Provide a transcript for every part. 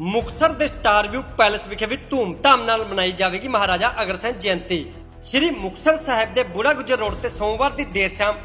ਮੁਕਤਸਰ ਦੇ star view palace ਵਿਖੇ ਵੀ ਧੂਮ ਧਾਮ ਨਾਲ ਮਨਾਈ ਜਾਵੇਗੀ ਮਹਾਰਾਜਾ ਅਗਰਸੈਨ ਜਯੰਤੀ। ਸ੍ਰੀ ਮੁਕਤਸਰ ਸਾਹਿਬ ਦੇ ਬੁੜਾ ਗੁਜਰ ਰੋਡ ਤੇ ਸੋਮਵਾਰ ਦੀ ਦੇਰ ਸ਼ਾਮ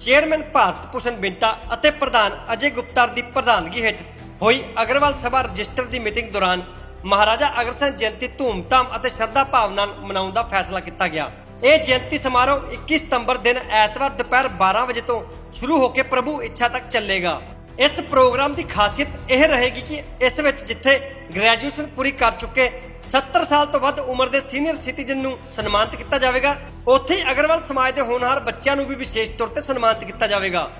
ਚੇਅਰਮੈਨ ਭਾਰਤ ਭੂਸ਼ਣ ਬਿੰਟਾ ਅਤੇ ਪ੍ਰਧਾਨ ਅਜੇ ਗੁਪਤਾ ਦੀ ਪ੍ਰਧਾਨਗੀ ਹੇਠ ਹੋਈ ਅਗਰਵਾਲ ਸਭਾ ਰਜਿਸਟਰ ਦੀ ਮੀਟਿੰਗ ਦੌਰਾਨ ਮਹਾਰਾਜਾ ਅਗਰਸੈਨ ਜਯੰਤੀ ਧੂਮਧਾਮ ਅਤੇ ਸ਼ਰਧਾ ਭਾਵ ਨਾਲ ਮਨਾਉਣ ਦਾ ਫੈਸਲਾ ਕੀਤਾ ਗਿਆ। ਇਹ ਜਯੰਤੀ ਸਮਾਰੋਹ 21 ਸਤੰਬਰ ਦਿਨ ਐਤਵਾਰ ਦੁਪਹਿਰ 12 ਵਜੇ ਤੋਂ ਸ਼ੁਰੂ ਹੋ ਕੇ ਪ੍ਰਭੂ ਇੱਛਾ ਤੱਕ ਚੱਲੇਗਾ। ਇਸ ਪ੍ਰੋਗਰਾਮ ਦੀ ਖਾਸੀਅਤ ਇਹ ਰਹੇਗੀ ਕਿ ਇਸ ਵਿੱਚ ਜਿੱਥੇ ਗ੍ਰੈਜੂਏਸ਼ਨ ਪੂਰੀ ਕਰ ਚੁੱਕੇ 70 ਸਾਲ ਤੋਂ ਵੱਧ ਉਮਰ ਦੇ ਸੀਨੀਅਰ ਸਿਟੀਜ਼ਨ ਨੂੰ ਸਨਮਾਨਿਤ ਕੀਤਾ ਜਾਵੇਗਾ, ਉੱਥੇ ਅਗਰਵਾਲ ਸਮਾਜ ਦੇ ਹੋਣਹਾਰ ਬੱਚਿਆਂ ਨੂੰ ਵੀ ਵਿਸ਼ੇਸ਼ ਤੌਰ ਤੇ ਸਨਮਾਨਿਤ ਕੀਤਾ ਜਾਵੇਗਾ।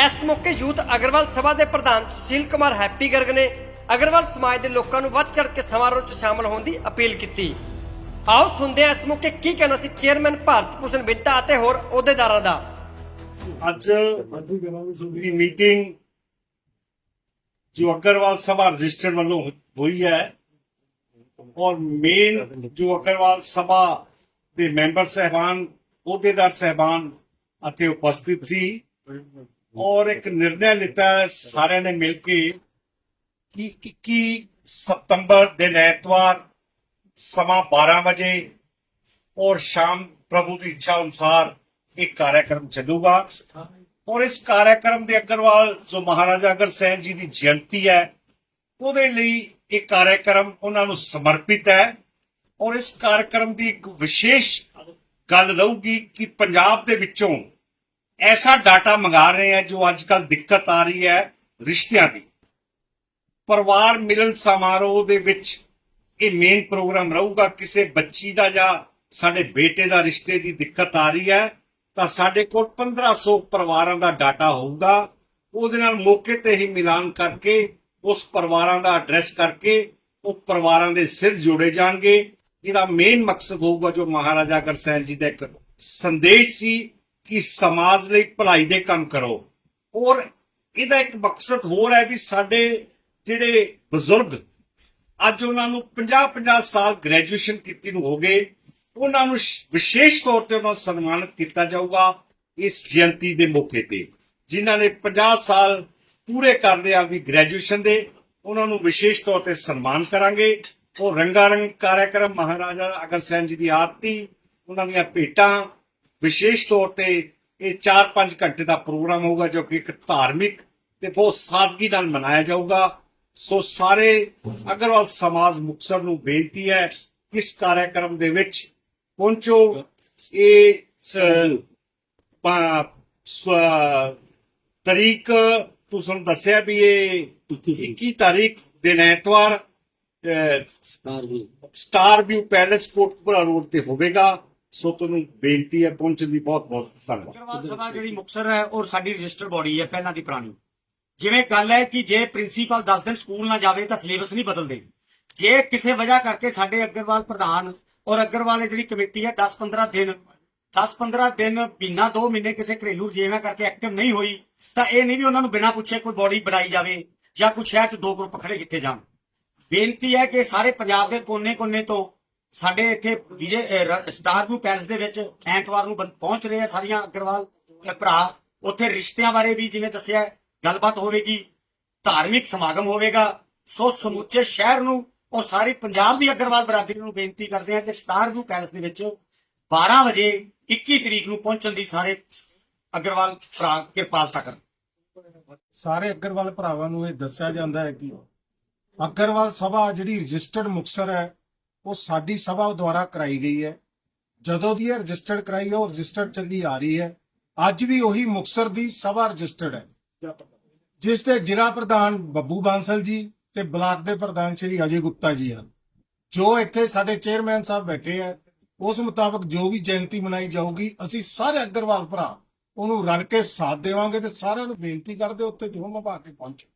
ਇਸ ਮੌਕੇ ਯੂਥ ਅਗਰਵਾਲ ਸਭਾ ਦੇ ਪ੍ਰਧਾਨ ਸੁਸ਼ੀਲ ਕੁਮਾਰ ਹੈਪੀ ਗਰਗ ਨੇ ਅਗਰਵਾਲ ਸਮਾਜ ਦੇ ਲੋਕਾਂ ਨੂੰ ਵੱਧ ਚੜ ਕੇ ਸਮਾਰੋਹ 'ਚ ਸ਼ਾਮਲ ਹੋਣ ਦੀ ਅਪੀਲ ਕੀਤੀ। ਆਓ ਸੁਣਦੇ ਹਾਂ ਇਸ ਮੌਕੇ ਕੀ ਕਹਿਣਾ ਸੀ ਚੇਅਰਮੈਨ ਭਾਰਤ ਭੂਸ਼ਣ ਬਿੰਟਾ ਅਤੇ ਹੋਰ ਅਹੁਦੇਦਾਰਾਂ ਦਾ। ਅੱਜ ਦੀ ਮੀਟਿੰਗ ਜੋ ਅਗਰਵਾਲ ਸਭਾ ਰਜਿਸਟਰ ਵੱਲੋਂ ਹੋਈ ਹੈ ਔਰ ਮੇਨ ਜੋ ਅਗਰਵਾਲ ਸਭਾ ਦੇ ਮੈਂਬਰ ਸਹਿਬਾਨ, ਅਹੁਦੇਦਾਰ ਸਹਿਬਾਨ ਅਤੇ ਉਪਸਥਿਤ ਸੀ ਔਰ ਇੱਕ ਨਿਰਣੈ ਲਿੱਤਾ ਹੈ ਸਾਰਿਆਂ ਨੇ ਮਿਲ ਕੇ ਕਿ 21 ਸਤੰਬਰ ਦਿਨ ਐਤਵਾਰ ਸਮਾਂ 12 ਵਜੇ ਔਰ ਸ਼ਾਮ ਪ੍ਰਭੂ ਦੀ ਇੱਛਾ ਅਨੁਸਾਰ ਇੱਕ ਕਾਰਜਕ੍ਰਮ ਚੱਲੂਗਾ। ਔਰ ਇਸ ਕਾਰਜਕ੍ਰਮ ਦੇ ਅਗਰਵਾਲ ਜੋ ਮਹਾਰਾਜਾ ਅਗਰਸੈਨ ਜੀ ਦੀ ਜਯੰਤੀ ਹੈ, ਉਹਦੇ ਲਈ ਇਹ ਕਾਰਜਕ੍ਰਮ ਉਹਨਾਂ ਨੂੰ ਸਮਰਪਿਤ ਹੈ। ਔਰ ਇਸ ਕਾਰਜਕ੍ਰਮ ਦੀ ਇੱਕ ਵਿਸ਼ੇਸ਼ ਗੱਲ ਰਹੂਗੀ ਕਿ ਪੰਜਾਬ ਦੇ ਵਿੱਚੋਂ ਐਸਾ ਡਾਟਾ ਮੰਗਾ ਰਹੇ ਹੈ ਜੋ ਅੱਜ ਕੱਲ ਦਿੱਕਤ ਆ ਰਹੀ ਹੈ ਰਿਸ਼ਤਿਆਂ ਦੀ। ਪਰਿਵਾਰ ਮਿਲਨ ਸਮਾਰੋਹ ਦੇ ਵਿੱਚ ਇਹ ਮੇਨ ਪ੍ਰੋਗਰਾਮ ਰਹੂਗਾ। ਕਿਸੇ ਬੱਚੀ ਦਾ ਜਾਂ ਸਾਡੇ ਬੇਟੇ ਦਾ ਰਿਸ਼ਤੇ ਦੀ ਦਿੱਕਤ ਆ ਰਹੀ ਹੈ, ਤਾਂ ਸਾਡੇ ਕੋਲ 1500 ਪਰਿਵਾਰਾਂ ਦਾ ਡਾਟਾ ਹੋਊਗਾ। ਉਹਦੇ ਨਾਲ ਮੌਕੇ ਤੇ ਹੀ ਮਿਲਾਨ ਕਰਕੇ, ਉਸ ਪਰਿਵਾਰਾਂ ਦਾ ਐਡਰੈਸ ਕਰਕੇ, ਉਹ ਪਰਿਵਾਰਾਂ ਦੇ ਸਿਰ ਜੋੜੇ ਜਾਣਗੇ। ਜਿਹੜਾ ਮੇਨ ਮਕਸਦ ਹੋਊਗਾ ਜੋ ਮਹਾਰਾਜਾ ਅਗਰਸੈਨ ਜੀ ਦਾ ਇੱਕ ਸੰਦੇਸ਼ ਸੀ ਕਿ ਸਮਾਜ ਲਈ ਭਲਾਈ ਦੇ ਕੰਮ ਕਰੋ। ਔਰ ਇਹਦਾ ਇੱਕ ਮਕਸਦ ਹੋਰ ਹੈ ਵੀ ਸਾਡੇ ਜਿਹੜੇ ਬਜ਼ੁਰਗ, ਅੱਜ ਉਹਨਾਂ ਨੂੰ 50-50 ਸਾਲ ਗ੍ਰੈਜੂਏਸ਼ਨ ਕੀਤੀ ਨੂੰ ਹੋ ਗਏ, ਉਹਨਾਂ ਨੂੰ ਵਿਸ਼ੇਸ਼ ਤੌਰ ਤੇ ਉਹਨਾਂ ਨੂੰ ਸਨਮਾਨਿਤ ਕੀਤਾ ਜਾਊਗਾ ਇਸ ਜਯੰਤੀ ਦੇ ਮੌਕੇ ਤੇ। ਜਿਨ੍ਹਾਂ ਨੇ 50 ਸਾਲ ਪੂਰੇ ਕਰਦੇ ਆਪਦੀ ਗ੍ਰੈਜੂਏਸ਼ਨ ਦੇ, ਉਹਨਾਂ ਨੂੰ ਵਿਸ਼ੇਸ਼ ਤੌਰ ਤੇ ਸਨਮਾਨ ਕਰਾਂਗੇ। ਉਹ ਰੰਗਾਰੰਗ ਕਾਰਜਕ੍ਰਮ ਮਹਾਰਾਜਾ ਅਗਰਸੈਨ ਜੀ ਦੀ ਆਰਤੀ, ਉਹਨਾਂ ਦੀਆਂ ਭੇਟਾਂ ਵਿਸ਼ੇਸ਼ ਤੌਰ ਤੇ ਇਹ 4-5 ਘੰਟੇ ਦਾ ਪ੍ਰੋਗਰਾਮ ਹੋਊਗਾ ਜੋ ਕਿ ਇੱਕ ਧਾਰਮਿਕ ਤੇ ਬਹੁਤ ਸਾਦਗੀ ਨਾਲ ਮਨਾਇਆ ਜਾਊਗਾ। ਸੋ ਸਾਰੇ ਅਗਰਵਾਲ ਸਮਾਜ ਮੁਕਤਸਰ ਨੂੰ ਬੇਨਤੀ ਹੈ ਇਸ ਕਾਰਜਕ੍ਰਮ ਦੇ ਵਿੱਚ ਪਹੁੰਚੋ। ਇਹ ਤਰੀਕ ਤੁਸੀਂ ਦੱਸਿਆ ਵੀ ਇਹ 21 ਤਾਰੀਖ ਦਿਨ ਐਤਵਾਰ star view palace Kotpura road ਤੇ ਹੋਵੇਗਾ। ਸੋ ਤੁਹਾਨੂੰ ਬੇਨਤੀ ਹੈ, ਪਹੁੰਚਣ ਦੀ ਬਹੁਤ ਬਹੁਤ ਧੰਨਵਾਦ। ਅਗਰਵਾਲ ਸਭਾ ਜਿਹੜੀ ਮੁਕਤਸਰ ਹੈ, ਔਰ ਸਾਡੀ ਰਜਿਸਟਰ ਬੋਡੀ ਹੈ, ਪਹਿਲਾਂ ਦੀ ਪੁਰਾਣੀ। ਜਿਵੇਂ ਗੱਲ ਹੈ ਕਿ ਜੇ ਪ੍ਰਿੰਸੀਪਲ 10 ਦਿਨ ਸਕੂਲ ਨਾ ਜਾਵੇ, ਤਾਂ ਸਿਲੇਬਸ ਨਹੀਂ ਬਦਲਦੇ। ਜੇ ਕਿਸੇ ਵਜ੍ਹਾ ਕਰਕੇ ਸਾਡੇ ਅਗਰਵਾਲ ਪ੍ਰਧਾਨ ਔਰ ਅਗਰਵਾਲ ਜਿਹੜੀ ਕਮੇਟੀ ਹੈ 10-15 ਦਿਨ 10-15 ਦਿਨ ਮਹੀਨਾ 2 ਮਹੀਨੇ ਕਿਸੇ ਘਰੇਲੂ ਜੇਵਾਂ ਕਰਕੇ ਐਕਟਿਵ ਨਹੀਂ ਹੋਈ, ਤਾਂ ਇਹ ਨਹੀਂ ਵੀ ਉਹਨਾਂ ਨੂੰ ਬਿਨਾਂ ਪੁੱਛੇ ਕੋਈ ਬੋਡੀ ਬਣਾਈ ਜਾਵੇ ਜਾਂ ਕੁਛ ਹੈ ਕਿ ਦੋ ਗਰੁੱਪ ਖੜੇ ਕੀਤੇ ਜਾਣ। ਬੇਨਤੀ ਹੈ ਕਿ ਸਾਰੇ ਪੰਜਾਬ ਦੇ ਕੋਨੇ-ਕੋਨੇ ਤੋਂ ਸਾਡੇ ਇੱਥੇ ਵਿਜੇ ਅਹ, ਰ- ਸਟਾਰ ਵਿਊ ਪੈਲਸ ਦੇ ਵਿੱਚ ਐਤਵਾਰ ਨੂੰ ਪਹੁੰਚ ਰਹੇ ਆ ਸਾਰੀਆਂ ਅਗਰਵਾਲ ਭਰਾ। ਉੱਥੇ ਰਿਸ਼ਤਿਆਂ ਬਾਰੇ ਵੀ ਜਿਵੇਂ ਦੱਸਿਆ ਗੱਲਬਾਤ ਹੋਵੇਗੀ ਧਾਰਮਿਕ ਸਮਾਗਮ ਹੋਵੇਗਾ। ਸੋ ਸਮੁੱਚੇ ਸ਼ਹਿਰ ਨੂੰ ਉਹ ਸਾਰੀ ਪੰਜਾਬ ਦੀ ਅਗਰਵਾਲ ਬਰਾਦਰੀ ਨੂੰ ਬੇਨਤੀ ਕਰਦੇ ਆ ਕਿ ਸਟਾਰ ਵਿਊ ਪੈਲਸ ਦੇ ਵਿੱਚ 12 ਵਜੇ 21 ਤਰੀਕ ਨੂੰ ਪਹੁੰਚਣ ਦੀ ਸਾਰੇ ਅਗਰਵਾਲ ਭਰਾ ਕਿਰਪਾਲਤਾ ਕਰਨ। ਸਾਰੇ ਅਗਰਵਾਲ ਭਰਾਵਾਂ ਨੂੰ ਇਹ ਦੱਸਿਆ ਜਾਂਦਾ ਹੈ ਕਿ ਅਗਰਵਾਲ ਸਭਾ ਜਿਹੜੀ ਰਜਿਸਟਰਡ ਮੁਕਸਰ ਹੈ ਉਹ ਸਾਡੀ ਸਭਾ ਦੁਆਰਾ ਕਰਾਈ ਗਈ ਹੈ। ਜਦੋਂ ਦੀ ਇਹ ਰਜਿਸਟਰਡ ਕਰਾਈ ਉਹ ਰਜਿਸਟਰਡ ਚੱਲੀ ਆ ਰਹੀ ਹੈ। ਅੱਜ ਵੀ ਉਹੀ ਮੁਕਸਰ ਦੀ ਸਭਾ ਰਜਿਸਟਰਡ ਹੈ। ਜਿਸ ਦੇ ਜ਼ਿਲ੍ਹਾ ਪ੍ਰਧਾਨ ਬੱਬੂ ਬਾਂਸਲ ਜੀ ਤੇ ਬਲਾਕ ਦੇ ਪ੍ਰਧਾਨ ਸ਼੍ਰੀ ਅਜੇ ਗੁਪਤਾ ਜੀ ਹਨ। ਜੋ ਇੱਥੇ ਸਾਡੇ ਚੇਅਰਮੈਨ ਸਾਹਿਬ ਬੈਠੇ ਹੈ, ਉਸ ਮੁਤਾਬਕ ਜੋ ਵੀ ਜਯੰਤੀ ਮਨਾਈ ਜਾਊਗੀ, ਅਸੀਂ ਸਾਰੇ ਅਗਰਵਾਲ ਭਰਾ ਉਹਨੂੰ ਰਲ ਕੇ ਸਾਥ ਦੇਵਾਂਗੇ ਤੇ ਸਾਰਿਆਂ ਨੂੰ ਬੇਨਤੀ ਕਰਦੇ ਉੱਥੇ ਜੁਮਾ ਪਾ ਕੇ ਪਹੁੰਚੋ।